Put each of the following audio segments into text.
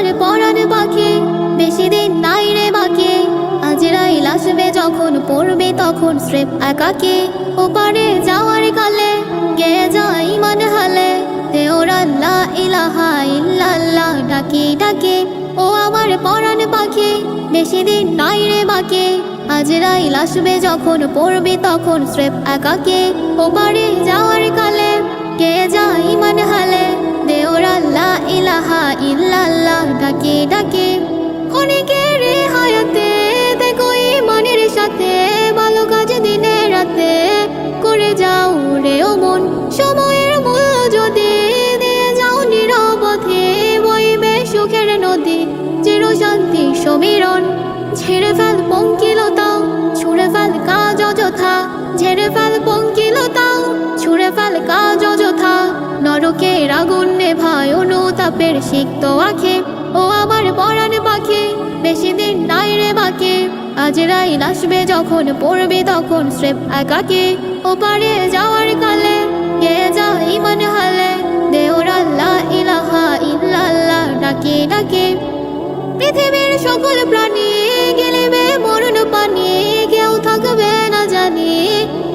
আমার পরাণ পাখি, বেশি দিন নাই রে বাকি আজরাইল আসবে যখন পড়বে তখন স্রেফ একাকে। ওপারে যাওয়ার কালে গে যাই মনে হালে দেওর আল্লাহ ইলাহা ইল্লাল্লাহ ডাকি ডাকে। ও আমার পরাণ পাখি, বেশি দিন নাই রে বাকি আজরাইল আসবে যখন পড়বে তখন স্রেফ একাকে। ওপারে যাওয়ার কালে কে ইলাহা ইল্লাল্লাহ, ডাকে ডাকে। অনেকের হায়াতে দেখো মনের সাথে, ভালো কাজ দিনে রাতে। করে যাও রে ও মন, সময়ের মূল্য যদি দিয়ে যাও নিরবধি। বইবে সুখের নদী চির শান্তি সমীরণ। ঝেড়ে ফেল পঙ্কিলতা ছুঁড়ে ফেল কাজ অযথা ঝেড়ে ফেল পঙ্কিলতা ছুঁড়ে ফেল কাজ অযথা নরকের আগুন নেভায় অনুতাপের সিক্ত আখে, ও আমার পরাণ পাখি বেশি দিন নাই রে বাকি আজরাইল আসবে যখন পড়বে তখন স্রেফ একাকে ওপারে যাওয়ার কালে, কে যাই মনে হালে? দেওর ইলাহা ইল্লাল্লাহ, ডাকে ডাকে। পৃথিবীর সকল প্রাণী গেলেবে মরণ পানি, কেউ থাকবে না জানি।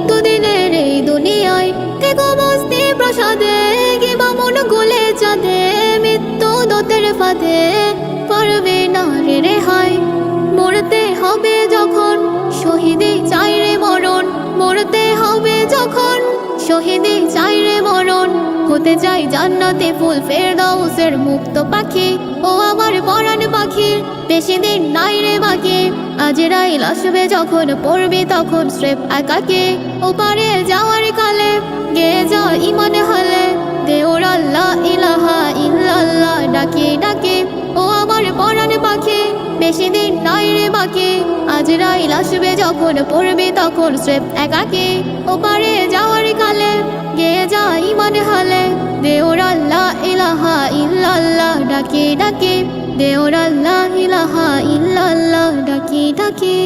দুদিনের এই দুনিয়ায় থেকো বস্তি প্রসাদে ফাঁদে পারবে না রে রেহাই। মরতে হবে যখন শহীদে চাই রে মরণ। মরতে হবে যখন শহীদে চাই রে মরণ। হতে চাই জান্নাতে ফুল ফেরদাউসের মুক্ত পাখি। ও আমার পরাণ পাখির বেশি দিন নাই রে বাকি। আজরাইল আসবে যখন পড়বে তখন স্রেফ একাকে। ওপারে যাওয়ার দিন নাই রে আজ রাইল আসবে যখন পড়বে তখন স্রেপ একাকে। ওপারে যাওয়ার কালে গে যা মনে হলে। দেওর আল্লাহ ইলাহা ইল্লাল্লাহ ডাকে ডাকে। দেওর আল্লাহ ইলাহা ইল্লাল্লাহ ডাকে ডাকে।